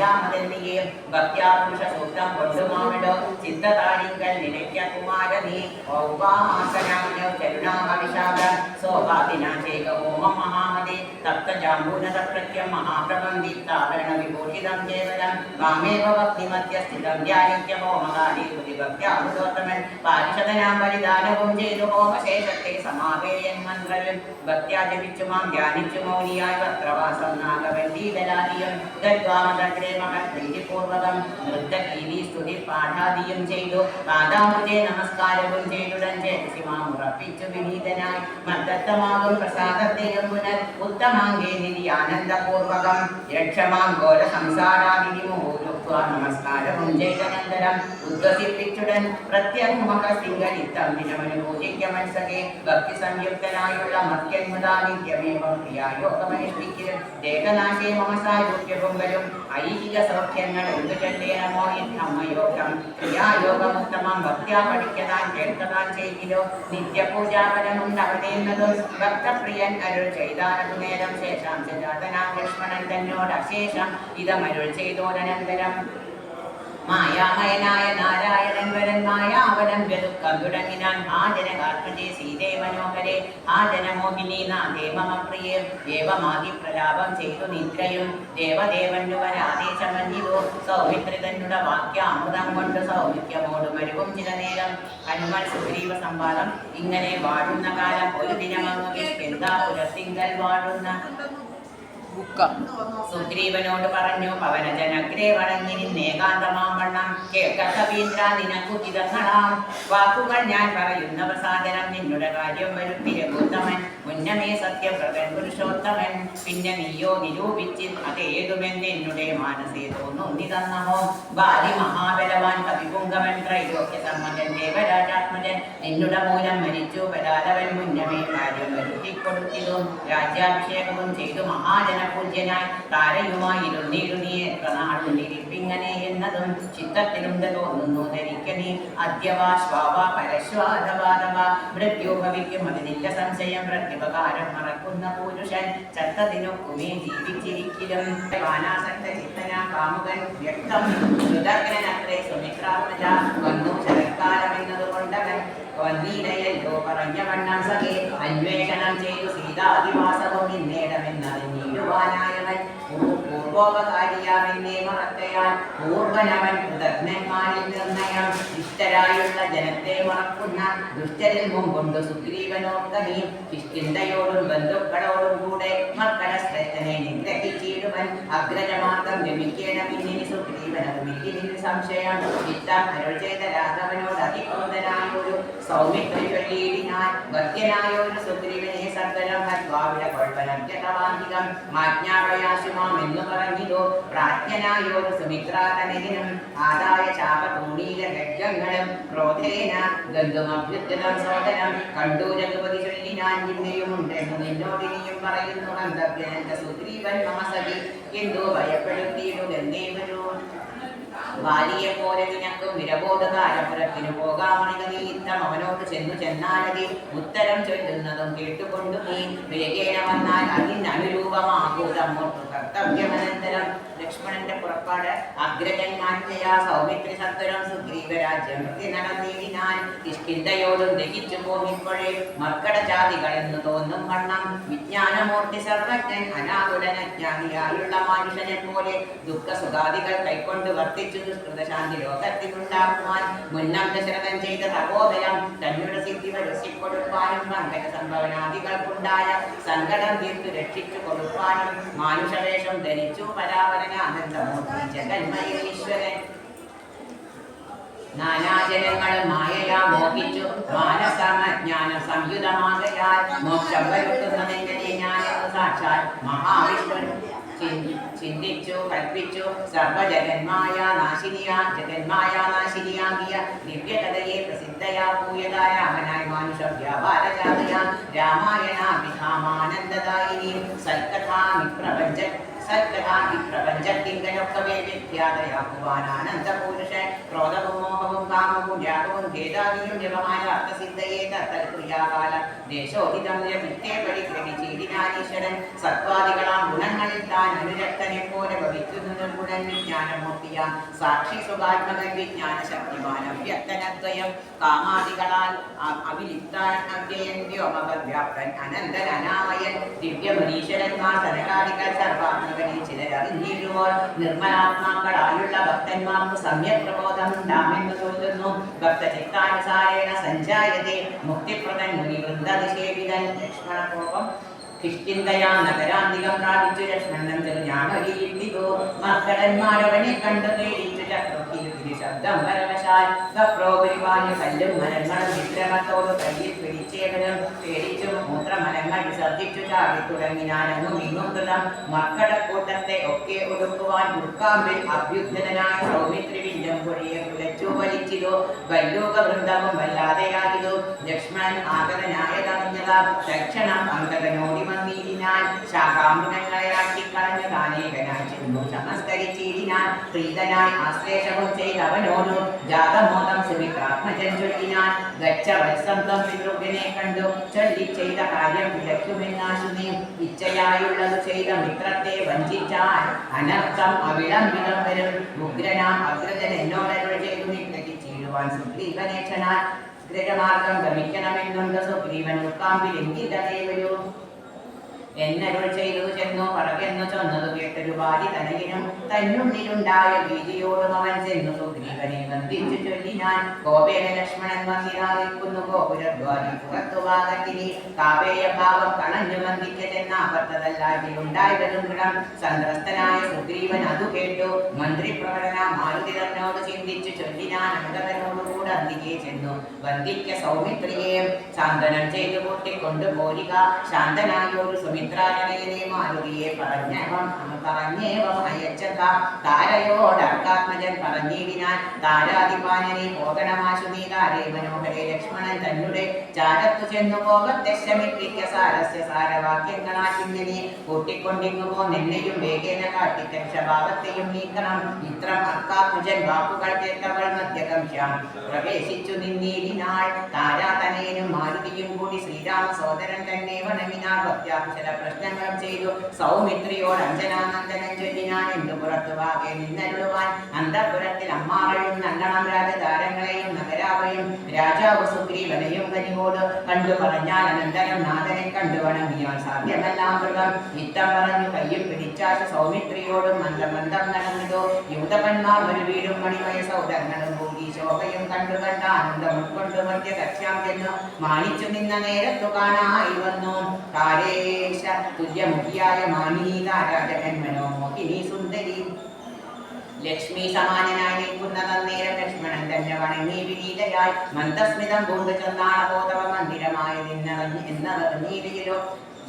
അറിയാമതെന്നിയേ ഭക്ത്യാപുരുഷ സൂക്തം കൊണ്ടുമാവിടോ ചിത്തതാരിങ്കൽ നിലയ്ക്ക കുമാരനീ ഔപാസനാമിനോ കരുണാമവിശാഖ സോപാദിനാചേക ഓമം മഹാമതി തപ്തജാമ്പൂനത പ്രത്യം മഹാപ്രബന്ധിത്താവരണ വിഭൂഷിതം കേവലം മാമേവ ഭക്തിമധ്യസ്ഥിതം ധ്യാനിക്യ ഹോമകാരി ഭക്ത്യാമൃതോത്തമൻ പാരിഷദനാം ബലിദാനവും ചെയ്തു നിധി ആനന്ദപൂർവകം രക്ഷമാം ഘോര സംസാരാദിനി മുഹൂരുക്വ നമസ്കാരവും ചെയ്തനന്തരം ഉദ്വസിപ്പിച്ചുടൻ പ്രത്യംഗമക സിംഗലിത്തം ദിനമനു പൂജിക്ക മനസ്സകെ ഭക്തി സംയുക്തനായുള്ള മർത്യന്മുദാനിത്യമേവം ക്രിയായോഗമനുഷ്ഠിക്കലും ദേഹനാശേ മമ സാരൂപ്യവും വരും ഐഹിക സൗഖ്യങ്ങൾ എന്തു ചൊല്ലേണമോ ധമ്മയോഗം ക്രിയായോഗമുത്തമം ഭക്ത്യാ പഠിക്കതാൻ കേൾക്കതാൻ ചെയ്തിലോ? നിത്യപൂജാപരമുണ്ട് നിത്യപൂജാഫലമുണ്ടവതേന്നതും ഭക്തപ്രിയൻ അരുൾ ചെയ്താനതു നേരം. ശേഷം ജാതനാം ലക്ഷ്മണൻ തന്നോട് അശേഷം ഇതമരുൾ ചെയ്തോരനന്തരം. മായാമയനായ നാരായണൻ വരൻ മായാവനം ഗതുക്കം തുടങ്ങിനാൻ ആജന കാർത്തുജേ സീതേ മനോഹരെ. ആജന മോഹിനി നാഥേ മമ ദേവമാതി പ്രലാപം ചെയ്തു നിദ്രയും. ദേവദേവനു വരാദേശമഞ്ഞിതോ വാക്യ വാക്യാമൃതം കൊണ്ട് സൗമിത്യമോടും വരുവും ചില നേരം സുഗ്രീവ സംവാദം ഇങ്ങനെ വാഴുന്ന കാലം ഒരു ദിനമങ്ങ്. എന്താ പുരത്തിങ്കൽ വാഴുന്ന? സുഗ്രീവനോട് പറഞ്ഞു പവനജനഗ്രേ വണങ്ങി നിന്നേകാന്തമാം വണ്ണം കേൾക്ക നിനക്കു കിതങ്ങളാം വാക്കുകൾ ഞാൻ പറയുന്ന പ്രസാദനം നിന്നുടെ കാര്യം വരും രഘുത്തമൻ മുന്നമേ സത്യപ്രതൻ പുരുഷോത്തമൻ പിന്നെ നീയോ നിരൂപിച്ച് അതേതുമെന്ന് എന്നുടെ മാനസേ തോന്നുന്നി തന്നമോ ബാലി മഹാബലവാൻ കവിപുങ്കവൻ ത്രൈലോക്യ സമ്മതൻ ദേവരാജാത്മജൻ നിന്നുടെ മൂലം മരിച്ചു. പരാതവൻ മുന്നമേ കാര്യം വരുത്തി കൊടുത്തിതും രാജ്യാഭിഷേകവും ചെയ്തു മഹാജനപൂജ്യനായി താരയുമായിരുന്നിരുന്നീ എത്ര നാളുണ്ടിരിപ്പിങ്ങനെ എന്നതും ചിത്തത്തിലുണ്ട് തോന്നുന്നു. ധരിക്കണേ അദ്യവാ ശ്വാവ പരശ്വാദവാദവ മൃത്യു ഭവിക്കും അതിനില്ല സംശയം. പ്രത്യുപകാരം മറക്കുന്ന പുരുഷൻ ചത്തതിനൊക്കുമേ ജീവിച്ചിരിക്കലും. വാനാസക്ത ചിത്തന കാമുകൻ വ്യക്തം. കൃതജ്ഞനത്രേ സുമിത്രാത്മജ വന്നു ശരത്കാലം എന്നതുകൊണ്ടവൻ വന്നീടയല്ലോ പറഞ്ഞ വണ്ണം സഖേ അന്വേഷണം ചെയ്തു സീതാദിവാസവും ഇന്നേടമെന്നറിഞ്ഞിടുവാനായവൻ പൂർവോപകാരിയാമെന്നേ മറക്കയാൽ പൂർവനവൻ കൃതജ്ഞന്മാരിൽ നിർണയം. ഇഷ്ടരായുള്ള ജനത്തെ മറക്കുന്ന ദുഷ്ടരിൽ മുമ്പുണ്ട് സുഗ്രീവനോർക്കനീ ചിന്തയോടും ബന്ധുക്കളോടും കൂടെ മക്കളെ ശ്രേഷ്ഠനെ നിഗ്രഹിച്ചിടുവൻ. അഗ്രജമാർഗം ഗമിക്കണമെന്നിനി സുഗ്രീവനതുമില്ലിനിൽ സംശയം. ചിത്തം അരുൾ ചെയ്ത രാഘവനോട് സൗമ്യ ഭക്തനായ ഒരു സുഗ്രീവനെ സകലം ഹത്വാവിട കൊൾപ്പനഭ്യതവാന്തികം ആജ്ഞാപയാശുമാം എന്ന് പറഞ്ഞിതോ പ്രാജ്ഞനായോ? സുമിത്രാതനതിനും ആദായ ചാപതൂണീല ഗഡ്ഗങ്ങളും ക്രോധേന ഗന്ധുമഭ്യുദ്ധം ശോധനം കണ്ടു രഘുപതി ചൊല്ലിനാൻ നിന്നെയുമുണ്ടെന്നു നിന്നോടിനിയും പറയുന്നു ഗന്ധവ്യനന്റെ സുഗ്രീവൻ മമസഖി എന്തോ ഭയപ്പെടുത്തിയിടുകെന്നേ വരൂ. ബാലിയെ പോലെ നിനക്കും വിരബോധകാലപുരത്തിനു പോകാമണിത നീ ഇത്തം അവനോട് ചെന്നു ചെന്നാലതി ഉത്തരം ചൊല്ലുന്നതും കേട്ടുകൊണ്ടു നീ വേഗേന വന്നാൽ അതിനനുരൂപമാകൂതമോട്ടു കർത്തവ്യമനന്തരം ലക്ഷ്മണന്റെ പുറപ്പാട്. അഗ്രജന്മാറ്റയാ സൗമിത്രി സത്വരം സുഗ്രീവരാജ്യം പ്രതി നടന്നിടിനാൻ നിഷ്കിന്തയോടും ദഹിച്ചു പോമിപ്പോഴേ മർക്കട ജാതികൾ എന്ന് തോന്നും വണ്ണം. വിജ്ഞാനമൂർത്തി സർവജ്ഞൻ അനാകുലനജ്ഞാനിയായുള്ള മനുഷ്യനെ പോലെ ദുഃഖസുഖാദികൾ കൈക്കൊണ്ട് വർത്തിച്ചു ദുഷ്കൃതശാന്തി ലോകത്തിനുണ്ടാക്കുവാൻ മുന്നം ദശരഥൻ ചെയ്ത തപോബലം തന്നുടെ സിദ്ധി വരുത്തിക്കൊടുക്കാനും പങ്കജ സംഭവനാദികൾക്കുണ്ടായ സങ്കടം തീർത്തു രക്ഷിച്ചു കൊടുക്കാനും മാനുഷവേഷം ധരിച്ചു പരാവരന ആനന്ദമൂർത്തി ജഗന്മയേശ്വരൻ നാനാജനങ്ങളും മായയാ മോഹിച്ചു മാനസമജ്ഞാന സംയുതമാകയാൽ മോക്ഷം വരുത്തുന്നതെങ്ങനെ ഞാനെന്ന് സാക്ഷാൽ മഹാവിഷ്ണു ചിന്തിച്ചു കൽപ്പിച്ചു സർവജഗന്മായ നാശിനിയാ ജഗന്മായ നാശിനിയാകിയ ദിവ്യകഥയെ പ്രസിദ്ധയാകൂയതായ അവനായി മാനുഷ വ്യാപാരജാതയ രാമായണാഭിധാമാനന്ദദായിനി സൽക്കഥാമി പ്രപഞ്ച സദ്ഗതാൻ ഈ പ്രപഞ്ചത്തിങ്കലൊക്കവേ വിദ്യാതയാക്കുവാൻ ആനന്ദപുരുഷൻ ക്രോധവും മോഹവും കാമവും യാഗവും ഭേദാദിയും ജപമായ അർത്ഥസിദ്ധയെ തൽക്രിയാകാല ദേശോഹിതം വിത്തേ പരിഗ്രഹിച്ചിരിനാനീശ്വരൻ സത്വാദികളാം ഗുണങ്ങളിൽ താൻ അനുരക്തനെ പോലെ ഭവിക്കുന്നു നിർഗുണൻ വിജ്ഞാനമൂർത്തിയാം. സാക്ഷി സുഖാത്മകൻ വിജ്ഞാന ശക്തിമാനം വ്യക്തനദ്വയം കാമാദികളാൽ അവിലിപ്താൻ അവ്യയൻ വ്യോമവ്യാപ്തൻ അനന്തൻ അനാമയൻ ദിവ്യമനീശ്വരന്മാർ സനകാദികൾ സർവാത്മകനെ ചിലരറിഞ്ഞിരുവോൾ നിർമ്മലാത്മാക്കളായുള്ള ഭക്തന്മാർക്ക് സമ്യക് പ്രബോധം ഉണ്ടാമെന്ന് തോന്നുന്നു. ഭക്തചിത്താനുസാരേണ സഞ്ജായതേ മുക്തിപ്രദൻ മുനിവൃന്ദതിശേവിതൻ ലക്ഷ്മണകോപം കിഷ്കിന്തയാ നഗരാന്തികം പ്രാപിച്ചു. ലക്ഷ്മണൻ ചെറുഞാനൊരിയിട്ടിതോ മക്കളന്മാരവനെ കണ്ടു. പേടിച്ചു. ചക്രത്തിരി ശബ്ദം ഒക്കെ ഒടുക്കുവാൻ ദുർക്കാമ്പിൽ അഭ്യുദ്ധനായ സൗമിത്രിവിന്റെ പൊഴിയെ കുലച്ചു വലിച്ചിതോ. വല്ലൂക വൃന്ദവും വല്ലാതെയാകിലോ ലക്ഷ്മണൻ ആഗതനായതറിഞ്ഞതാ. തക്ഷണം അന്തകനോടി വന്നിരിനാൽ ശാഖാമൃഗങ്ങളെ ആട്ടിക്കളഞ്ഞു താനേകനായി ചെന്നു. നമസ്കരിച്ചിരിനാൽ പ്രീതനായി ആശ്ലേഷവും ചെയ്തവനോടു ജാതമോദം സുമിത്രാത്മജൻ ചൊല്ലിനാൻ ഗച്ഛ വത്സന്തം പിതൃകനെ കണ്ടു. ചൊല്ലി ചെയ്ത കാര്യം വിലക്കുമെന്നാശു നീ ഇച്ഛയായുള്ളത് ചെയ്ത മിത്രത്തെ വഞ്ചിച്ചാൽ അനർത്ഥം അവിളംബിതം വരും. ഉഗ്രനാം അഗ്രജൻ എന്നോടരുൾ ചെയ്തു നിഗ്രഹിച്ചിടുവാൻ സുഗ്രീവനേക്ഷനാൽ ഗ്രഹമാർഗം ഗമിക്കണമെന്നുണ്ട്. സുഗ്രീവൻ ഉൾക്കാമ്പിൽ എങ്കിതേ വരൂ. എന്നരുൾ ചെയ്തു ചെന്നു പറകെന്നു ചെന്നത് കേട്ടൊരു ബാലി തനയിനും തന്നുള്ളിലുണ്ടായ ഭീതിയോടും അവൻ ചെന്നു സുഗ്രീവനെ വന്ദിച്ചു ചൊല്ലിനാൻ ഗോപേന ലക്ഷ്മണൻ ഗോപുരദ്വാരം പുറത്തു കാപേയ ഭാവം സന്ത്രസ്തനായ സുഗ്രീവൻ അതു കേട്ടു. ചിന്തിച്ചു ചൊല്ലിനാൻ ചെന്നു. വന്ദിക്ക സൗമിത്രിയെയും സാന്ത്വനം ചെയ്തു കൂട്ടിക്കൊണ്ടു പോരിക. ഒരു സുമിത്രാനയനെ മാരുതിയെ പറഞ്ഞവം പറഞ്ഞേവം അയച്ചത താരയോടർക്കാത്മജൻ പറഞ്ഞിടിനാൻ താരാതിപാനനെ മനോഹരെ ലക്ഷ്മണൻ തന്നെ ചാരത്തു ചെന്നു പോകത്തെ ശമിപ്പിക്ക സാരസ്യ സാരവാക്യങ്ങളാക്കിങ്ങനെ കൂട്ടിക്കൊണ്ടിങ്ങു പോന്നെന്നെയും വേഗേന കാട്ടിക്കൻ സ്വഭാവത്തെയും നീക്കണം. ഇത്രം അർക്കാത്മജൻ വാക്കുകൾ കേട്ടവൾ മധ്യകംശ്യാം പ്രവേശിച്ചു നിന്നീടിനാൾ താരാതനയനും മാരുതിയും കൂടി ശ്രീരാമ സോദരൻ തന്നെ വണങ്ങിനാൾ ഭക്ത്യാകുശല പ്രശ്നങ്ങളും ചെയ്തു. സൗമിത്രിയോട് അഞ്ജനാനന്ദനം ചൊല്ലിനാൻ എന്തു പുറത്തു വാകെ നിന്നരുളുവാൻ. അന്തപുരത്തിൽ അമ്മാറയും നല്ലണം രാജതാരങ്ങളെയും നഗരാവയും രാജാവ് സുഗ്രീവനെയും കനിവോട് കണ്ടു പറഞ്ഞാൽ അനന്തരം നാഥനെ കണ്ടു വണങ്ങിയാൽ സാധ്യമെല്ലാം മൃഗം. ഇത്തം പറഞ്ഞു കയ്യിൽ പിടിച്ചാശ സൗമിത്രിയോടും മന്ദമന്ദം നടന്നതോ. യൂതപന്മാർ ഒരു വീടും മണിമയ സൗദങ്ങളും ഭൂമി ശോഭയും കണ്ടു കണ്ട ആനന്ദം ഉൾക്കൊണ്ട് മധ്യ കക്ഷ്യാം ചെന്നു മാനിച്ചു നിന്ന നേരത്തു കാണായി വന്നു. താരേശ തുല്യമുഖിയായ മാനിനി താരാജകൻ മനോമോഹിനി സുന്ദരി. ലക്ഷ്മി സമാനനായി നിൽക്കുന്ന തന്നേരം ലക്ഷ്മണൻ തന്നെ വണങ്ങി വിനീതയായി മന്ദസ്മിതം കൊണ്ട് ചെന്നാളബോധവ മന്ദിരമായതിന്നറിഞ്ഞ്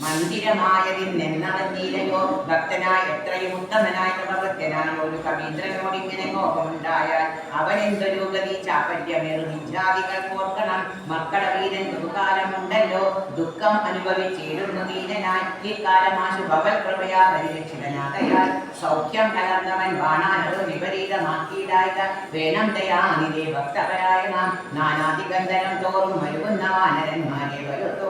എന്നറിഞ്ഞീരയിലോ മന്ദിരമായതിന്നെന്നറിഞ്ഞീരയോ ഭക്തനായ എത്രയും ഉത്തമനായ ഭക്തനായ ഒരു കവീന്ദ്രനോട് ഇങ്ങനെ കോപമുണ്ടായാൽ അവൻ എന്തൊരു ഗതി ചാപ്പര്യമേറും വിദ്യാദികൾ ഓർക്കണം മക്കള വീരൻ ബഹുകാലമുണ്ടല്ലോ ദുഃഖം അനുഭവിച്ചിരുന്നു വീരനായി ഇക്കാലമാശു ഭവൽ കൃപയാ പരിരക്ഷിതനാകയാൽ സൗഖ്യം കലർന്നവൻ വാണാനത് വിപരീതമാക്കിയിടായത് വേണം ദയാനിതേ ഭക്തപരായ നാം നാനാതിഗന്ധനം തോറും വരുവുന്ന വാനരന്മാരെ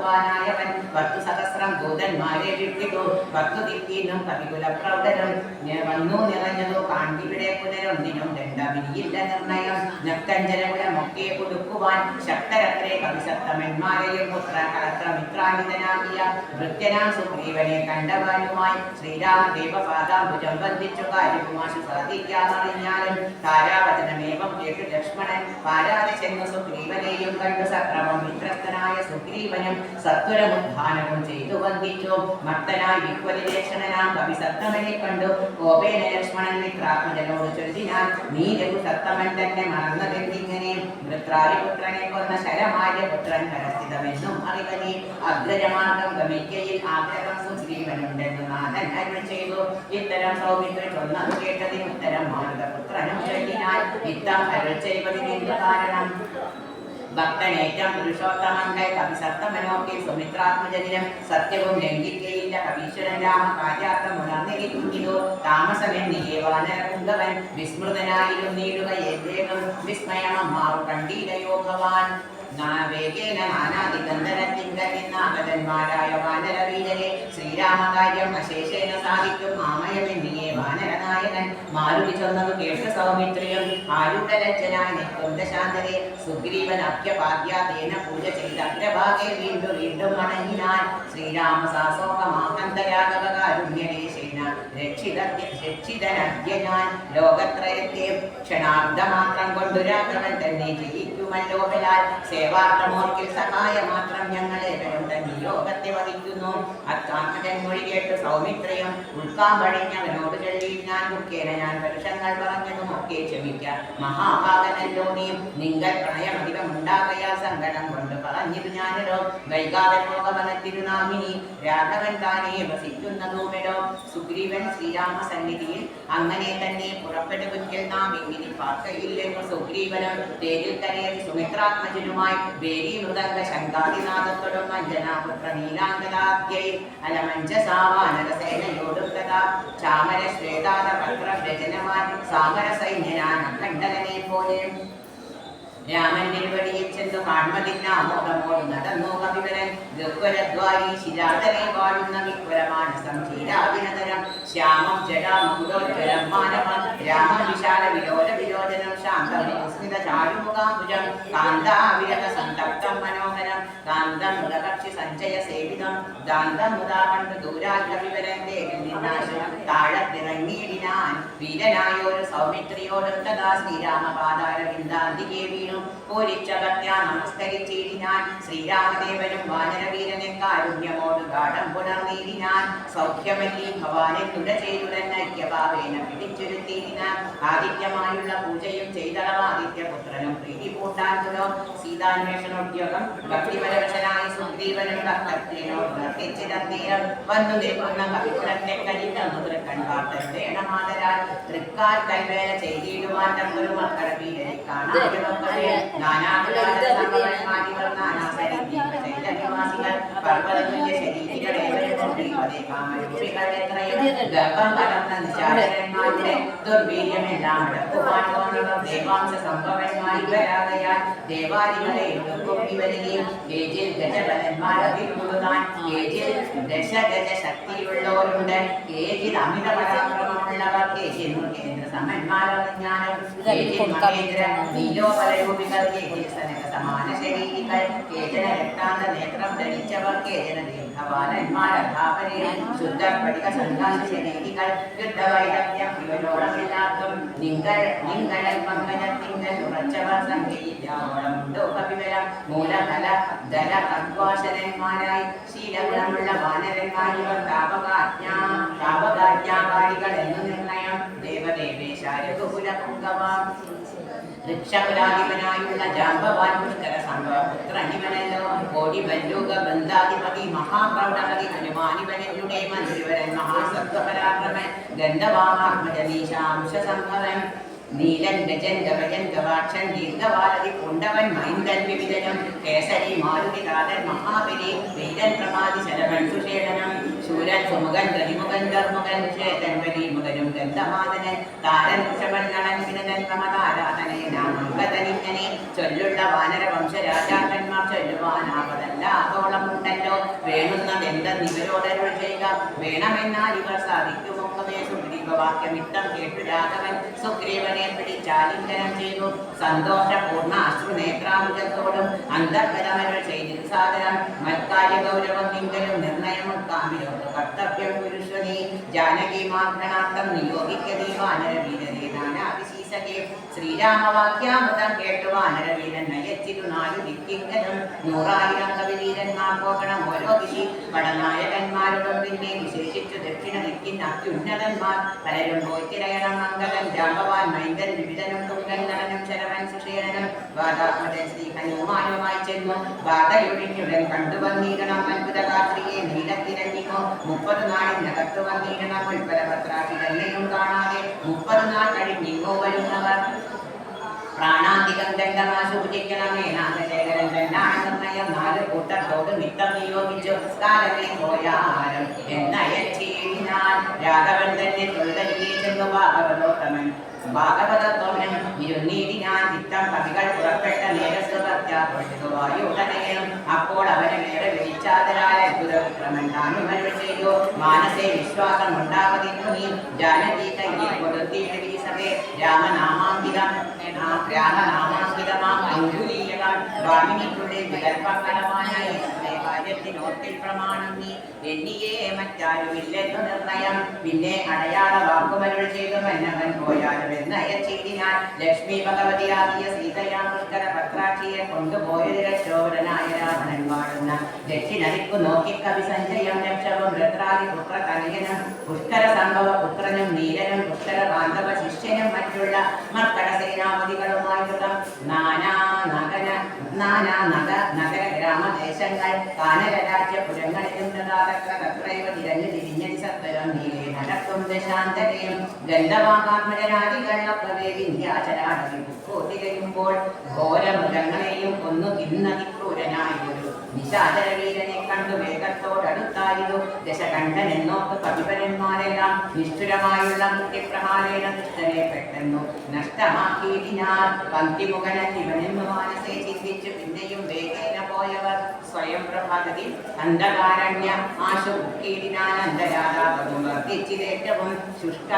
വരുത്തുവാനായവൻ പത്തു സഹസ്രം ദൂതന്മാരെ വിട്ടിട്ടു പത്തു ദിക്കിനും കവികുല പ്രൗഢരും നെ- വന്നു നിറഞ്ഞതു കാണ്ടിവിടെ പുനരൊന്നിനും ദണ്ഡമിനിയില്ല നിർണയം. നക്തഞ്ജനകുലമൊക്കെ കൊടുക്കുവാൻ ശക്തരത്രേ കവിസത്തമന്മാരെയും പുത്ര കളത്രമിത്രാനിതനാകിയ ഭൃത്യനാം സുഗ്രീവനെ കണ്ടവാനുമായി ശ്രീരാമദേവപാദാംബുജം ബന്ധിച്ചു കാര്യമാശു സാധിക്കാമറിഞ്ഞാലും താരാവചനമേവം കേട്ടു ലക്ഷ്മണൻ പാരാതെ ചെന്നു സുഗ്രീവനെയും കണ്ടു സക്രമം മിത്രസ്ഥനായ സുഗ്രീവനും സത്വരമുദ്ധാനവും ചെയ്തു വന്ദിച്ചു. മക്തനായി വിഹ്വലിലേക്ഷണനാം കവി സത്തമനെ കണ്ടു. കോപേന ലക്ഷ്മണൻ മിത്രാത്മജനോട് ചൊല്ലിനാൻ നീ രഘു സത്തമൻ തന്നെ മറന്നതെന്തിങ്ങനെ വൃത്രാരിപുത്രനെ കൊന്ന ശരമാര്യ പുത്രൻ പരസ്ഥിതമെന്നും അറിവനെ. അഗ്രജമാർഗം ഗമിക്കയിൽ ആഗ്രഹം സുഗ്രീവനുണ്ടെന്ന് നാഥൻ അരുൾ ചെയ്തു. ഇത്തരം സൗമിത്രി ചൊന്നത് കേട്ടതിന് ഉത്തരം മാരുതപുത്രനും ചൊല്ലിനാൽ ഇത്തം അരുൾ ചെയ്വതിനെന്ത് കാരണം? ഭക്തനേറ്റം പുരുഷോത്തമന്റെ കവിസത്തമനോക്കി സുമിത്രാത്മജനിലും സത്യവും ലംഘിക്കയില്ല കവീശ്വരൻ രാമ കാര്യാർത്ഥമുണർന്നിരിക്കുന്നിതോ താമസമെന്നിയേ വാനരപുങ്കവൻ വിസ്മൃതനായിരുന്നിടുക ഏതേകം വിസ്മയമമാറു കണ്ടീരയോ ഭവാൻ വേഗേന നാനാദിഗന്ധരത്തിങ്കലിന്നാഗതന്മാരായ വാനരവീരരെ. ശ്രീരാമകാര്യം അശേഷേന സാധിക്കും മാമയമെന്നിയെ വാനരനായകൻ. മാരുതി ചൊന്നത് കേട്ട സൗമിത്രിയും ആരുടലജ്ജനായ നിക്കുന്തശാന്തരെ. സുഗ്രീവൻ അഭ്യപാദ്യാതേന പൂജ ചെയ്ത അഗ്രഭാഗെ വീണ്ടും വീണ്ടും മടങ്ങിനാൻ ശ്രീരാമ സാസോകമാഹന്തരാഗകാരുണ്യദേശേന രക്ഷിത രക്ഷിതനദ്യ ഞാൻ ലോകത്രയത്തെ ക്ഷണാർദ്ധമാത്രം കൊണ്ടു രാഘവൻ തന്നെ ജയിക്കുമല്ലോ സേവാർത്ഥമോർക്കിൽ സഹായ മാത്രം ഞങ്ങളെ വരും വധിക്കുന്നു. അത്താത്മജൻ മൊഴി കേട്ട് സൗമിത്രയും ഉൾക്കാൻ കഴിഞ്ഞവനോട് ഞാൻ മുഖേന ഞാൻ പുരുഷങ്ങൾ പറഞ്ഞതും ഒക്കെ ക്ഷമിക്ക. മഹാഭാഗനല്ലോ നീ. നിങ്ങൾ പ്രണയമധികം ഉണ്ടാകയാ സങ്കടം കൊണ്ട് പറഞ്ഞിത് ഞാനിടോ. വൈകാതെ പോകവനത്തിരുനാമിനി രാഘവൻ താനേ വസിക്കുന്നതുമിടോ സുഗ്രീവൻ ശ്രീരാമ സന്നിധിയിൽ അങ്ങനെ തന്നെ പുറപ്പെടുവിക്കൽ നാം ഇങ്ങനെ പാർക്കയില്ലെന്ന് സുഗ്രീവനും തേരിൽ കരയതി സുമിത്രാത്മജനുമായി വേരി മൃദംഗ ശങ്കാദിനാഥത്തോടും അഞ്ജനാപുത്ര നീലാംഗതാദ്യൈ അലമഞ്ചസാവാനരസേനയോടും തഥാ ചാമര ശ്വേതാത പത്ര അഖണ്ഡകനെ പോലെ. രാമൻ വഴിയിൽ ചെന്ന് കാൺമതിന്നാമോദമോട് നടന്നു കവിവരൻ ഗഹ്വരദ്വാരി ശിരാതനെ വാഴുന്ന വിക്വരമാനസം ചീരാവിനതരം ശ്യാമം ജടാമുകുലോജ്വലം മാനവം വിലോല വിലോചനം ശാന്തം സ്മിത ചാരുമുഖാംബുജം കാന്താവിരഹ സന്തപ്തം മനോഹരം കാന്തം മുതകക്ഷി സഞ്ചയ സേവിതം ദാന്തം മുതാ കണ്ടു താഴത്തിറങ്ങിയിടിനാൻ വീരനായൊരു സൗമിത്രിയോടും തഥാ ശ്രീരാമപാദാര വിന്ദാന്തികെ വീണു പോരിച്ചകത്യാ നമസ്കരിച്ചിടിനാൻ ശ്രീരാമദേവനും വാനരവീരനെ കാരുണ്യമോട് ഗാഠം പുണർന്നീടിനാൻ സൗഖ്യമല്ലി ഭവാനെ തുട ചെയ്തുടൻ ഐക്യഭാവേന പിടിച്ചൊരുത്തിയിടിനാൻ ആദിത്യമായുള്ള പൂജയും ചെയ്തളവാദിത്യപുത്രനും പ്രീതി പൂട്ടാൻകുലോ സീതാന്വേഷണോദ്യോഗം ഭക്തിപരവശനായി സുഗ്രീവനും ഭക്തത്തിനോട് നിർത്തിച്ചിടത്തീരം വന്നു നിൽക്കുന്ന ഭക്തന്റെ കരിത്ത മുദ്രക്കൺ വാർത്തേണമാതരാൽ തൃക്കാൽ കൈവേല ചെയ്തിടുവാൻ തമ്പൊരു മക്കള കാണാൻ ശരീരങ്ങളെ കാമരൂപികൾ എത്രയും ഗർഭം കലർന്ന നിശാചരന്മാരുടെ ദുർവീര്യമെല്ലാം ദേവാംശ ശക്തിയുള്ളവരുണ്ട് ഏജിൽ അമിത പരാക്രമമുള്ളവർ കേന്ദ്ര സമന്മാരറിഞ്ഞാലും ഏജിൽ മഹേന്ദ്ര നീലോപലരൂപികൾ ഏജിൽ സമാന ശരീരികൾ കേജന രക്താന്ത ധരിച്ചവർ കേജന ദീർഘപാലന്മാരധാപരെ ശുദ്ധ സ്ഫടിക സന്താന ശരീരികൾ യുദ്ധവൈദഗ്ധ്യം ഇവരോളമില്ലാത്തും നിങ്ങൾ കവിവരം മൂലകല ദല തത്വാശരന്മാരായി ശീലഗുണമുള്ള വാനരന്മാരിവർ താപകാജ്ഞാ താപകാജ്ഞാകാരികൾ എന്നു നിർണയം. വൃക്ഷകുലാധിപനായുള്ള ജാമ്പവാൻപുഷ്കര സംഭവപുത്രനിവനല്ലോ കോടി ബല്ലൂക ബന്ധാധിപതി മഹാപ്രൗഢപതി ഹനുമാനിവനയുടെ മന്ത്രിവരൻ മഹാസത്വപരാക്രമൻ ഗന്ധവാഹാത്മജനീശാംശ സംഭവൻ നീലൻ കൊണ്ടവൻ മഹാബലി ചൊല്ലുള്ള വാനര വംശരാജാക്കന്മാർ ചൊല്ലുവാനാപതല്ലാതോളം ഉണ്ടല്ലോ. വേണുന്നതെന്തെന്ന് ഇവരോടരുൾ ചെയ്യുക. വേണമെന്നാൽ ഇവർ സാധിക്കുമൊക്കമേ ഇത്തം കേട്ടു രാഘവൻ സുഗ്രീവനെ പിടിച്ചാലിംഗനം ചെയ്തു സന്തോഷപൂർണ അശ്രുനേത്രാമുഖത്തോടും അന്തർഗതമരുൾ ചെയ്തു സാധനം. മത്കാര്യ ഗൗരവം നിങ്കലും നിർണയം കാമിലോട് കർത്തവ്യം പുരുഷനീ. ജാനകി മാർഗണാർത്ഥം നിയോഗിക്കതേ നാനാവിശീസകെ ശ്രീരാമവാക്യാമൃതം കേട്ടു വാനരവീരൻ നയച്ചിരു നാലു ദിക്കിങ്കലും നൂറായിരം കവിവീരന്മാർ പോകണം ഓരോ ദിശി. പടനായകന്മാരോടും പിന്നെ വിശേഷിച്ചു ദക്ഷിണ ദിക്കിൻ അത്യുന്നതന്മാർ. പലരും പോയി തിരയണം മംഗലം. ജാമ്പവാൻ മൈന്ദൻ വിവിധനും തുങ്കൻ നടനും ശരവൻ സുഷേണനും. വാദാത്മജൻ ശ്രീ ഹനുമാനുമായി ചെന്നു വാദയൊഴിഞ്ഞുടൻ കണ്ടുവന്നീരണം അത്ഭുതകാത്രിയെ നീലത്തിരഞ്ഞിക്കോ മുപ്പത് നാളിനകത്തു വന്നീരണം ഉൾപ്പലപത്രാശി തന്നെയും കാണാതെ മുപ്പത് നാൾ കഴിഞ്ഞിങ്ങോ വരുന്നവർ. പ്രാണാന്തികം ദണ്ഡമാശു പൂജിക്കണമേ നാഗശേഖരൻ തന്നാണ് നിർണയം. നാല് കൂട്ടത്തോട് മിത്തം നിയോഗിച്ചു കാലമേ പോയാരം എന്നയച്ചീ രാഘവൻ തന്നെ തൊഴുതരികെ ചെന്നു ഭാഗവതോത്തമൻ. ഭാഗവതോത്തമൻ ഇരുന്നീതിനാൻ ചിത്തം കവികൾ പുറപ്പെട്ട നേരസ്വത്യായുടനെയും അപ്പോൾ അവനെ നേരെ വിളിച്ചാതരായ അത്ഭുതവിക്രമൻ മാനസേ വിശ്വാസം ഉണ്ടാവതിന്നു നീ ജാനകി കയ്യിൽ കൊടുത്തിട്ട് വീസവേ രാമനാമാങ്കിതം രാമനാമാങ്കിതമാം അങ്കുലീയകം ഭാമിനിക്കുള്ളിൽ വികൽപ്പഫലമായ ഈശ്വരനെ കാര്യത്തിനോത്തിൽ പ്രമാണം നീ എന്നിയേ മറ്റാരുമില്ലെന്നു നിർണയം. പിന്നെ അടയാള വാക്കുമരുൾ ചെയ്തു മന്നവൻ പോയാലും എന്നയച്ചീടിനാൽ ലക്ഷ്മി ഭഗവതിയാകിയ സീതയാം പുഷ്കര പത്രാക്ഷിയെ കൊണ്ടുപോയത് രക്ഷോവരനായ രാവണൻ വാഴുന്ന ദക്ഷിണരിക്കു നോക്കി കവി സഞ്ജയം രക്ഷവും ഭദ്രാദി പുത്ര കലയനും പുഷ്കര സംഭവ പുത്രനും നീലനും പുഷ്കര ബാന്ധവ ശിഷ്യനും മറ്റുള്ള മർക്കട സേനാപതികളുമായുള്ള നാനാ നഗന നാനാ നഗ നഗര ഗ്രാമദേശങ്ങൾ ഗന്ധവാകാത്മജരാദികളൊക്കെ വിന്ധ്യാചരാടകി തികയുമ്പോൾ ഘോരമൃഗങ്ങളെയും കൊന്നു തിന്നതിക്രൂരനായൊരു നിശാചരവീരനെ കണ്ടു വേഗത്തോടടുത്തായിരുന്നു. ദശകണ്ഠൻ എന്നോക്ക് കവിപരന്മാരെല്ലാം നിഷ്ഠുരമായുള്ള മുഖ്യപ്രഹാരേണ ദുഷ്ടനെ പെട്ടെന്നു നഷ്ടമാക്കിയിടിനാൽ പന്തിമുഖനൻ ഇവനെന്നു മാനസെ ചിന്തിച്ചു പിന്നെയും പോയവർ സ്വയം പ്രഭാതത്തിൽ അന്ധകാരണ്യ ആശു മുക്കിയിടിനാൽ അന്ധരാധാപതും വർദ്ധിച്ചിലേറ്റവും ശുഷ്ക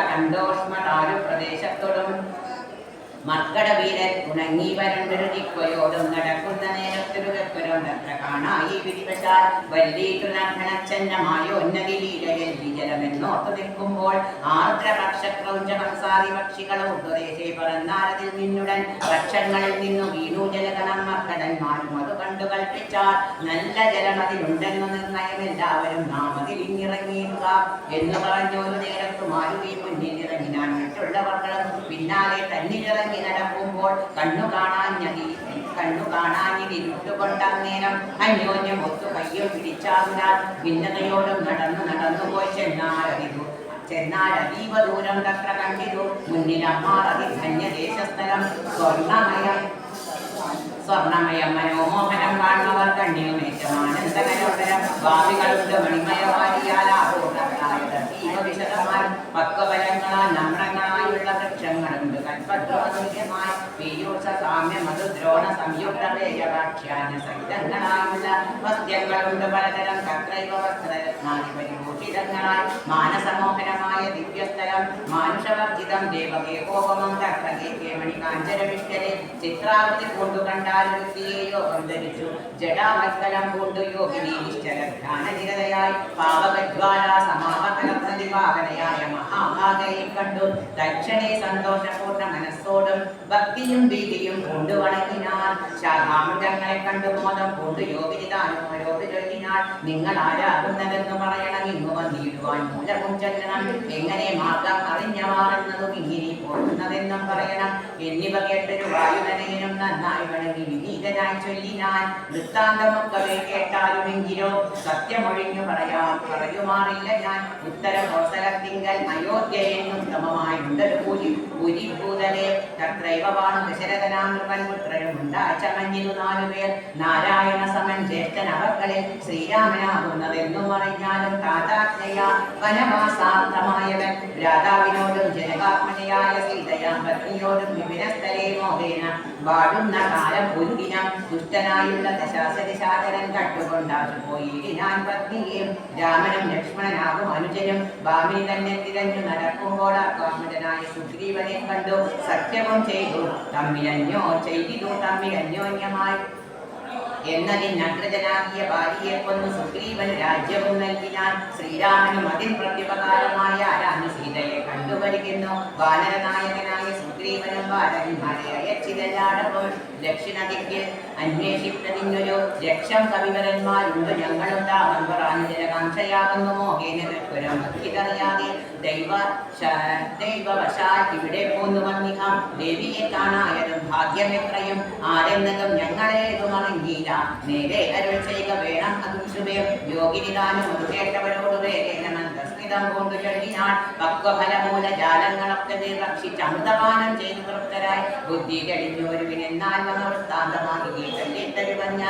പ്രദേശത്തോടും മർക്കട വീരൻ ഉണങ്ങി വരണ്ടൊരുക്കൊയോടും നടക്കുന്ന കാണായി വിരിവശാൽ വല്ലിയിട്ടു ലംഘനച്ചന്നമായോ ഉന്നതി ലീലയിൽ വിജലമെന്നോർത്തു നിൽക്കുമ്പോൾ ആർദ്ര പക്ഷക്രൗഞ്ച ഹംസാദി പക്ഷികളും ഉപദേശേ പറന്നാരതിൽ നിന്നുടൻ പക്ഷങ്ങളിൽ നിന്നു വീണു ജലഗണം മർക്കടന്മാരും അത് കണ്ടു കൽപ്പിച്ചാൽ നല്ല ജലമതിലുണ്ടെന്നു നിർണയം എല്ലാവരും നാം അതിലിങ്ങിറങ്ങിയിടുക എന്ന് പറഞ്ഞു ഒരു നേരത്ത് മാരുതി മുന്നിൽ ഇറങ്ങിനാൻ മറ്റുള്ളവർകളും പിന്നാലെ തന്നിലിറങ്ങി നടക്കുമ്പോൾ കണ്ണു കാണാൻ കാണാഞ്ഞതി കണ്ണു കാണാഞ്ഞിരുട്ടുകൊണ്ടന്നേരം അന്യോന്യം ഒത്തു കയ്യും പിടിച്ചാകുനാൽ ഭിന്നതയോടും നടന്നു നടന്നുപോയി ചെന്നാരതിരു ചെന്നാൽ അതീവ ദൂരം തത്ര കണ്ടിരു മുന്നിലമ്മാറതി ധന്യദേശസ്ഥലം. സ്വർണമയം. സ്വർണമയം മനോമോഹനം കാണുന്നവർ കണ്ണിനുമേറ്റം ആനന്ദകരോടരം ഭാവികളുടെ മണിമയവാരിയാലാഹോണങ്ങളായത് ആഘോഷങ്ങളായ പക്വബലങ്ങളാൽ നമ്രങ്ങളായുള്ള വൃക്ഷങ്ങളുണ്ട്. കൽപ്പദ്രോതുല്യമായി പീയൂഷ न संयुक्तवेयवाख्यानसहितं नाम्ना वस्त्यं वरुन्दपरतरं तत्रैव वस्त्ररत्नानि परिवर्तनं പരിഭൂഷിതങ്ങളായി മാനസമോഹനമായ ദിവ്യസ്ഥലം മാനുഷവർജിതം ദേവകേകോപമം തക്രകേമണി കാഞ്ചരവിഷ്ഠരെ ചിത്രാവതി കൊണ്ടു കണ്ടാൽ വൃത്തിയെ യോഗം ധരിച്ചു. ജഡാമത്കലം കൊണ്ടു യോഗിനി നിശ്ചല ധ്യാനനിരതയായി പാവകജ്വാല സമാപകല പ്രതിപാവനയായ മഹാഭാഗയെ കണ്ടു. തക്ഷണേ സന്തോഷപൂർണ മനസ്സോടും ഭക്തിയും ഭീതിയും കൊണ്ടു വണങ്ങിനാൽ. ശാഖാമൃഗങ്ങളെ കണ്ടു മോദം കൊണ്ടു യോഗിനി താനുമരോട് ചൊല്ലിനാൾ നിങ്ങൾ ആരാകുന്നതെന്ന് പറയണം ഇങ്ങു വന്നിടുവാൻ മൂലവും ചെല്ലണം എങ്ങനെ മാർഗം അറിഞ്ഞവാറെന്നതും ഇങ്ങനെ പോകുന്നതെന്നും പറയണം. എന്നിവ കേട്ടൊരു വായുനനയനും നന്നായി വണങ്ങി വിനീതനായി ചൊല്ലിനാൻ വൃത്താന്തമൊക്കെ കേട്ടാലുമെങ്കിലോ സത്യമൊഴിഞ്ഞു പറയാം പറയുമാറില്ല ഞാൻ. ഉത്തര കോസലത്തിങ്കൽ അയോധ്യയെന്നും ക്രമമായി പൂരി പുരിഭൂതലെ തത്രൈവ വാണു ദശരഥനാം നൃപൻ പുത്രനും ഉണ്ടാച്ചമഞ്ഞിരു നാലുപേർ നാരായണ സമൻ ജ്യേഷ്ഠൻ അവർകളിൽ ശ്രീരാമനാകുന്നതെന്നും അറിഞ്ഞാലും താതാജ്ഞയ വനവാസാർത്ഥമായവൻ രാധാവിനോടും ജനകാത്മജയായ സീതയാം പത്നിയോടും വിപിനസ്ഥലേ മോഹേന വാടുന്ന കാലം ഒരു ദിനം ദുഷ്ടനായുള്ള ദശാസരിശാചരൻ കട്ടുകൊണ്ടാച്ചു പോയി ഞാൻ പത്നിയെയും രാമനും ലക്ഷ്മണനാകും അനുജനും. ഭാമി തന്നെ കണ്ടു. സത്യവും ചെയ്തു. തമ്മിലന്യോ ചെയ്തിതു. തമ്മിൽ അന്യോന്യമായി എന്നതിനഗ്രജനാകിയ ഭാര്യയെ കൊന്നു സുഗ്രീവന് രാജ്യവും നൽകിയാൽ ശ്രീരാമനും അതിൻ പ്രത്യുപകാരമായ ആരാണ് സീതയെ കണ്ടുവരിക്കുന്നു വാനരനായകനായ അന്വേഷിപ്പതിനൊരു ലക്ഷം കവിവരന്മാരുണ്ട്. ഞങ്ങളുണ്ടാകും ജനകാംക്ഷയാകുന്നു മോഹേനപുരം ഇതറിയാതെ ദൈവ ശ- ദൈവവശാൽ ഇവിടെ പോന്നു വന്നിഹാം. ദേവിയെ കാണായതും ഭാഗ്യമെത്രയും ആരെന്നതും ഞങ്ങളേതും അറിഞ്ഞില്ല നേരെ അരുൾ ചെയ്യുക വേണം അതും ശുഭയം യോഗിനി താനും അത് കേട്ടവരോട് മന്ദസ്മിത ചിത്തം കൊണ്ടു ചൊല്ലിനാൾ പക്വഫലമൂല ജാലങ്ങളൊക്കെ നിർഭക്ഷിച്ച് അമൃതപാനം ചെയ്തു തൃപ്തരായി ബുദ്ധി തെളിഞ്ഞു ഒരുവിനെന്നാൽ വൃത്താന്തമാകുകയല്ലേ തരുവഞ്ഞ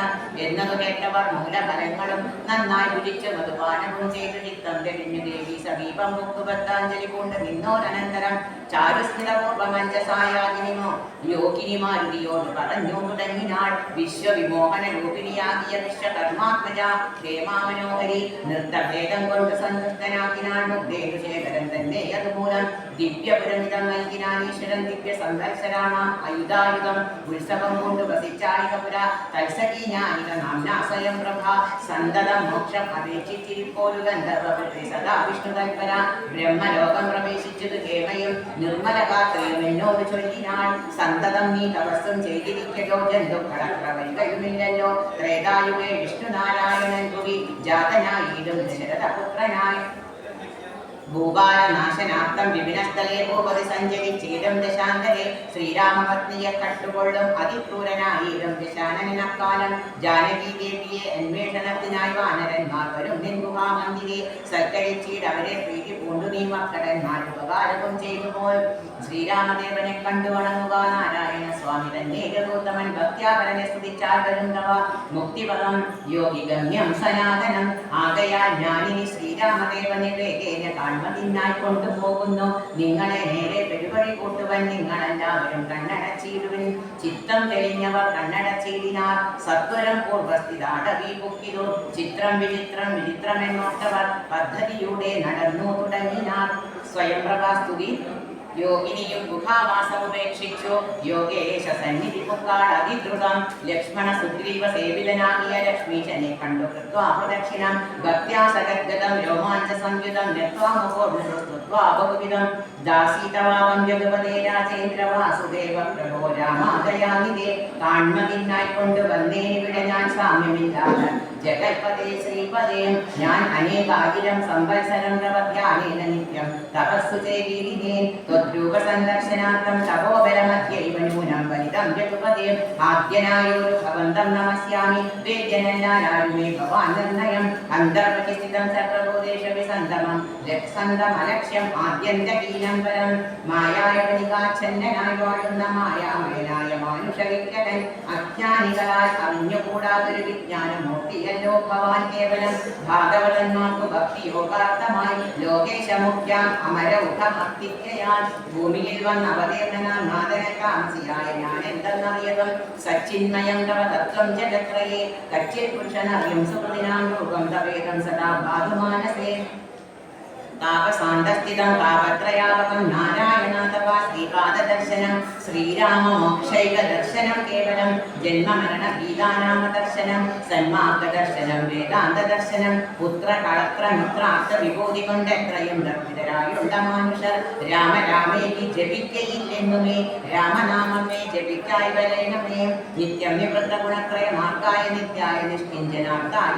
എന്നത് കേട്ടവർ മൂലഫലങ്ങളും നന്നായി രുചിച്ച് മധുപാനവും ചെയ്ത് ചിത്തം തെളിഞ്ഞു ദേവി സമീപം മുക്കുപത്താഞ്ജലി കൊണ്ട് നിന്നോരനന്തരം ചാരുസ്ഥിരപൂർവമഞ്ചസായാഗിനിമോ യോഗിനിമാരുതിയോട് പറഞ്ഞു തുടങ്ങിനാൾ. വിശ്വവിമോഹന രൂപിണിയാകിയ വിശ്വകർമാത്മജ ഹേമാമനോഹരി നൃത്തഭേദം കൊണ്ട് സന്തുഷ്ടനാക്കിനാൾ മുഗ്ധേതു ശേഖരൻ തന്നെ അതുമൂലം ദിവ്യപുരമിതം നൽകിനാൻ ഈശ്വരൻ ദിവ്യ സന്ദർശനാണ് ആയുധായുധം ഉത്സവം കൊണ്ട് വസിച്ചാളികപുര തത്സകി ജ്ഞാനിക നാംനാ സ്വയം പ്രഭ സന്തതം മോക്ഷം അപേക്ഷിച്ചിരിപ്പോരു ഗന്ധർവപുത്രി സദാ വിഷ്ണു തൽപര ബ്രഹ്മലോകം പ്രവേശിച്ചത് കേമയും നിർമ്മല ഗാത്രയും എന്നോട് ചൊല്ലിനാൾ. സന്തതം നീ തപസ്സും ചെയ്തിരിക്കലോ ജന്തുക്കളത്ര വരികയുമില്ലല്ലോ ത്രേതായുഗേ വിഷ്ണുനാരായണൻ കുവി ജാതനായിടും ദശരഥപുത്രനായി. ഭൂപാലനാശനാർത്ഥം വിപിനസ്ഥലേ ഭൂപതി സഞ്ചരിച്ചീരം ദശാന്തരെ. ശ്രീരാമപത്നിയെ കട്ടുകൊള്ളും അതിക്രൂരനായിരം ദശാനനക്കാലം ജാനകി ദേവിയെ അന്വേഷണത്തിനായി വാനരന്മാർ വരും നിൻഗുഹാമന്ദിരെ സൽക്കരിച്ചീട് അവരെ പ്രീതി പൂണ്ടു നീ മക്കടന്മാർ ഉപകാരവും ചെയ്തു പോൽ. ശ്രീരാമദേവനെ കണ്ടു വണങ്ങുക നാരായണ സ്വാമി തന്നെ ഗൗതമൻ ഭക്ത്യാപരനെ സ്തുതിച്ചാൽ വരുന്നവ. മുക്തിപദം യോഗിഗമ്യം സനാതനം. ആകയാൽ ഞാനിനി ശ്രീരാമദേവനെ വേഗേന കാൺമതിനായി കൊണ്ടുപോകുന്നു. നിങ്ങളെ നേരെ പെരുവഴി കൂട്ടുവൻ നിങ്ങളെല്ലാവരും കണ്ണടച്ചിടുവിൻ. ചിത്തം തെളിഞ്ഞവർ കണ്ണടച്ചിടിനാർ സത്വരം പൂർവസ്ഥിതാടവി പൊക്കിതു ചിത്രം വിചിത്രം വിചിത്രമെന്നോട്ടവർ പദ്ധതിയുടെ നടന്നു തുടങ്ങിനാർ സ്വയംപ്രഭാസ്തുതി യോഗിനിയും ഗുഹാവാസം ഉപേക്ഷിച്ചു യോഗേശ സന്നിധി മുക്കാൾ അതിദ്രുതം ലക്ഷ്മണ സുഗ്രീവ സേവിതനാകിയ ലക്ഷ്മീശനെ കണ്ടു. കൃത്വാ പ്രദക്ഷിണം ഭക്ത്യാ സഗദ്ഗതം രോമാഞ്ച സംയുതം നൃത്വാ മുഖോർമുസ്തുത്വാ ബഹുവിധം ദാസീതവാവം ജഗപതേ രാജേന്ദ്ര വാസുദേവ പ്രഭോ രാമാദയാനിതേ കാൺമതിനായി കൊണ്ട് വന്നേനിവിടെ ഞാൻ സാമ്യമില്ലാതെ. ജഗൽപതേ ശ്രീപദേ. ഞാൻ അനേകായിരം സംവത്സരം പ്രവധ്യാനേന നിത്യം തപസ്സു ചെയ്തിരിനേൻ ത്വദ്രൂപ സന്ദർശനാർത്ഥം തപോബലമധ്യൈവ നൂനം വലിതം ആദ്യനായോ ഭവന്തം നമസ്യാമി വേദ്യനല്ലാരുമേ ഭവാൻ നിർണയം അന്തർപ്രതിസ്ഥിതം സർവഭൂതേഷ വിസന്തമം ലക്സന്തമലക്ഷ്യം ആദ്യന്തകീനം പരം മായായ വനികാച്ഛന്നനായി വാഴുന്ന മായാമയനായ മാനുഷവിഗ്രഹൻ അജ്ഞാനികളാൽ അറിഞ്ഞുകൂടാതൊരു വിജ്ഞാനമൂർത്തിയല്ലോ ഭവാൻ കേവലം। ഭാഗവതന്മാർക്ക് ഭക്തിയോഗാർത്ഥമായി ലോകേശമുഖ്യാം അമരൗഢമർത്തിക്കയാൽ ഭൂമിയിൽ വന്ന അവതീർണനാം നാഥനക്കാംസിയായ ഞാൻ చందనాయవం సచ్చిన్మయం తవ తత్వం పురుషణ వింశపదినాం రూపం తవేదం సదా బాధమానసే താപസാന്തസ്ഥിതം താപത്രയാവകം നാരായണ തവ ശ്രീപാദദർശനം ശ്രീരാമമോക്ഷൈക ദർശനം കേവലം ജന്മമരണ ഗീതാനാമ ദർശനം സന്മാർഗദർശനം വേദാന്ത ദർശനം പുത്ര കളത്ര മിത്രാർത്ഥ വിഭൂതി കൊണ്ട് എത്രയും ദർഭിതരായുള്ള മനുഷ്യർ രാമ ജപിക്കയില്ലെന്നുമേ രാമനാമമേ ജപിക്കായി വരേണമേ. നിത്യം നിവൃത്ത ഗുണത്രയ മാർഗായ നിത്യായ നിഷ്കിഞ്ചനാർത്ഥായ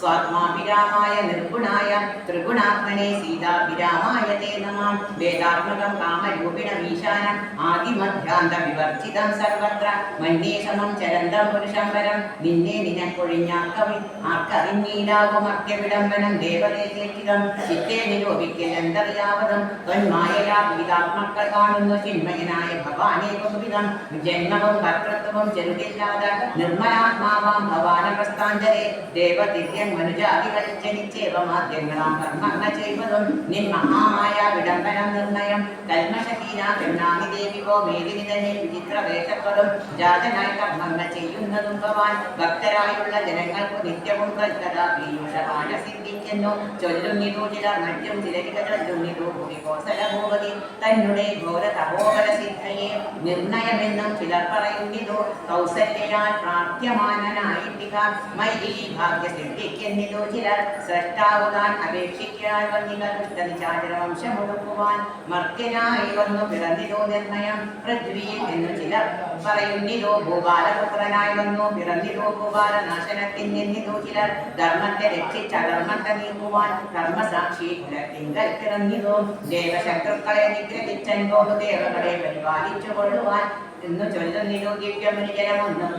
സ്വാത്മാഭിരാമായ നിർഗുണായ ത്രിഗുണാത്മനെ സീതാഭിരാമായ തേ നമാം. വേദാത്മകം കാമരൂപിണം ഈശാനം ആദിമധ്യാന്ത വിവർജിതം സർവത്ര. മന്യേ സമം ചരന്തം പുരുഷം വരം നിന്നെ നിനക്കൊഴിഞ്ഞാക്കവി ആർക്കറിഞ്ഞീലാകും അത്യവിടംബനം ദേവതേതേറ്റിതം ചിത്തേ നിരൂപിക്കലെന്തറിയാവതും തൊന്മായയാ വിധാത്മക്കൾ കാണുന്നു ചിന്മയനായ ഭവാനേ ബഹുവിധം ജന്മവും കർത്തൃത്വവും ചെറുതില്ലാതെ നിർമ്മലാത്മാവാം ഭവാന പ്രസ്ഥാഞ്ചരെ ദേവദിവ്യൻ മനുജാതികളിൽ ജനിച്ചേവമാദ്യങ്ങളാം കർമ്മങ്ങൾ ചെയ്വതും നിൻ മഹാമായ വിടംബനം നിർണയം. കൽമശഹീന പെണ്ണാമി ദേവിയോ മേദിനി തന്നെ വിചിത്ര വേഷപ്പതും ജാതനായി കർമ്മങ്ങൾ ചെയ്യുന്നതും ഭവാൻ ഭക്തരായുള്ള ജനങ്ങൾക്ക് നിത്യവും കൽക്കഥ. പീയൂഷപാന സിദ്ധിക്കുന്നു ചൊല്ലുന്നിതു ചിലർ മറ്റും ചിലരിക ഭൂമികോസലഭൂപതി ഭൂമി കോസല ഭൂപതി തന്നെ ഘോര തപോബല സിദ്ധയെ നിർണയമെന്നും ചിലർ പറയുന്നിതു. കൗസല്യയാൽ പ്രാപ്യമാനനായിട്ടിക മൈ ഭാഗ്യ സിദ്ധിക്കുന്നിതു ചിലർ സൃഷ്ടാവുതാൻ അപേക്ഷിക്കാൻ വന്നിക ദുഷ്ടനിചാചരവംശം ഒടുക്കുവാൻ മർത്യനായി വന്നു പിറന്നിരോ നിർണയം പൃഥ്വിയിൽ എന്ന് ചിലർ പറയുന്നിരോ ഭൂപാലപുത്രനായി വന്നു പിറന്നിതോ ഭൂപാലനാശനത്തിൽ നിന്നിരോ ചിലർ ധർമ്മത്തെ രക്ഷിച്ച ധർമ്മത്തെ നീക്കുവാൻ കർമ്മസാക്ഷി കുലത്തിങ്കൽ പിറന്നിരോ ദേവശത്രുക്കളെ നിഗ്രഹിച്ചൻ ബഹുദേവകളെ പരിപാലിച്ചു കൊള്ളുവാൻ എന്ന് ചൊല്ലുന്നിതോ ദിവ്യമനുജനമൊന്നും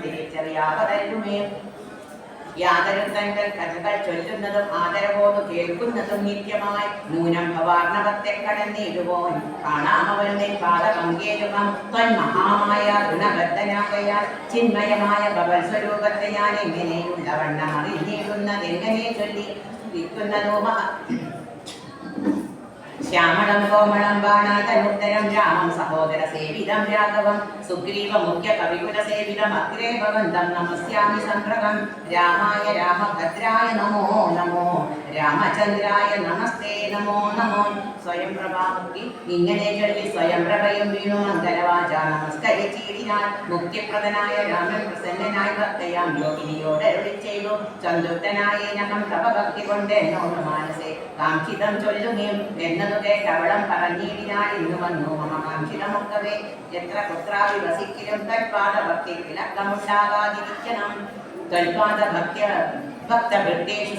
തിരിച്ചറിയാവതല്ലുമേ യാതൊരുത്തങ്ങൾ കഥകൾ ചൊല്ലുന്നതും ആദരവോട് കേൾക്കുന്നതും നിത്യമായി നൂനം ഭവാർണവത്തെ കടന്നിടുവോൻ. കാണാമവന്റെ പാത പങ്കേരുകം ത്വന്മഹാമായ ഗുണബദ്ധനാകയാൽ ചിന്മയമായ ഭവൻ സ്വരൂപത്തെ ഞാൻ എങ്ങനെയുള്ള വണ്ണം അറിഞ്ഞിടുന്നതെങ്ങനെ ചൊല്ലി വിൽക്കുന്നതോ മഹ ശ്യാമളം കോമളം ബാണാതനുത്തരം രാമം സഹോദര സേവിതം രാഘവം സുഗ്രീവ മുഖ്യ കവികുല സേവിതം അഗ്രേ ഭവന്തം നമസ്യാമി സംഗ്രഹം. രാമായ രാമഭദ്രായ നമോ നമോ രാമചന്ദ്രായ നമസ്തേ നമോ നമോ. സ്വയം പ്രഭാമുക്തി ഇങ്ങനെ ചൊല്ലി സ്വയം പ്രഭയും വീണു മംഗലവാച നമസ്കരിച്ചിടിനാൻ മുഖ്യപ്രദനായ രാമൻ പ്രസന്നനായി ഭക്തയാം യോഗിനിയോട് ചെയ്തു. ചന്തുഷ്ടനായ ഞങ്ങൾ തപ കൊണ്ട് എന്നോട് മാനസേ കാംക്ഷിതം ചൊല്ലുകയും എന്നതു ಧನುರ್ಗೇ ಢವಳಂ ಪರನೀಡಿನಾ ಎನ್ನುವನ್ನು ಮಮಕಾಂಕ್ಷಿನ ಮುಕ್ತವೇ ಯತ್ರ ಕುತ್ರಾಪಿ ವಸಿಕ್ಕಿರಂ ತತ್ಪಾದ ಭಕ್ತಿ ತಿಲಕ್ಕಮುಂಡಾಗಾದಿ ഭക്യ ഭക്തഭൃത്തേഷു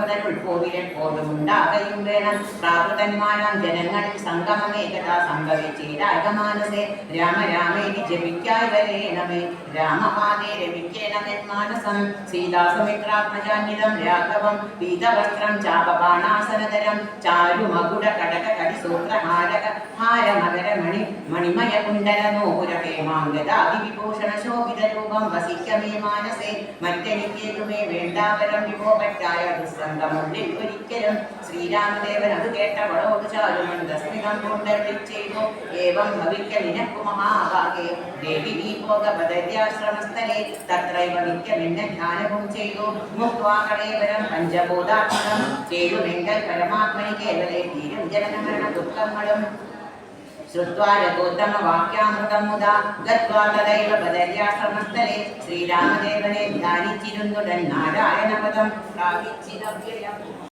പുനരുൾ കോവിലെ ഉണ്ടാകയും വേണം പ്രാകൃതന്മാരാം ജനങ്ങളിൽ സംഗമമേകതാ സംഭവിച്ചേരാഗമാനസേ. രാമ രാമേനി ജപിക്കായി വരേണമേ. രാമപാദേ രമിക്കേണമെൻ മാനസം. സീതാസുമിത്രാത്മജാന്യതം രാഘവം. പീതവസ്ത്രം ചാപബാണാസനതരം. ചാരുമകുട കടക കടിസൂത്രഹാരക ഹാരമകരമണി മണിമയ കുണ്ടല നോപുര വിഭൂഷണ ശോഭിത രൂപം വസിക്കമേ മാനസേ. മറ്റെനിക്കേതുമേ വേണ്ടാവരം വിഭോ പറ്റായ ദുസ്കന്ധമുള്ളിൽ ഒരിക്കലും ശ്രീരാമദേവൻ അത് കേട്ട ചാരുമന്ദസ്മിതം കൊണ്ടരുളി ചെയ്തു? ഏവം ഭവിക്ക നിനക്കു മഹാഭാഗേ ദേവി നീ പോക ബദര്യാശ്രമസ്ഥലേ തത്രൈവ നിത്യമെന്നെ ധ്യാനവും ചെയ്തു. മുക്വാകളേവരം പഞ്ചഭൂതാത്മകം. ചെയ്തുമെങ്കൽ പരമാത്മനി കേവലേ തീരും ജനനമരണ ദുഃഖങ്ങളും श्रुवा रघोत्तम रघोत्तमवाक्यामृतं मुदा गत्वा तदैव बदर्याश्रमस्थले श्रीरामदेवने दानिचिरुन्दुडन्नारायणपदं प्राविच्चिदव्ययम्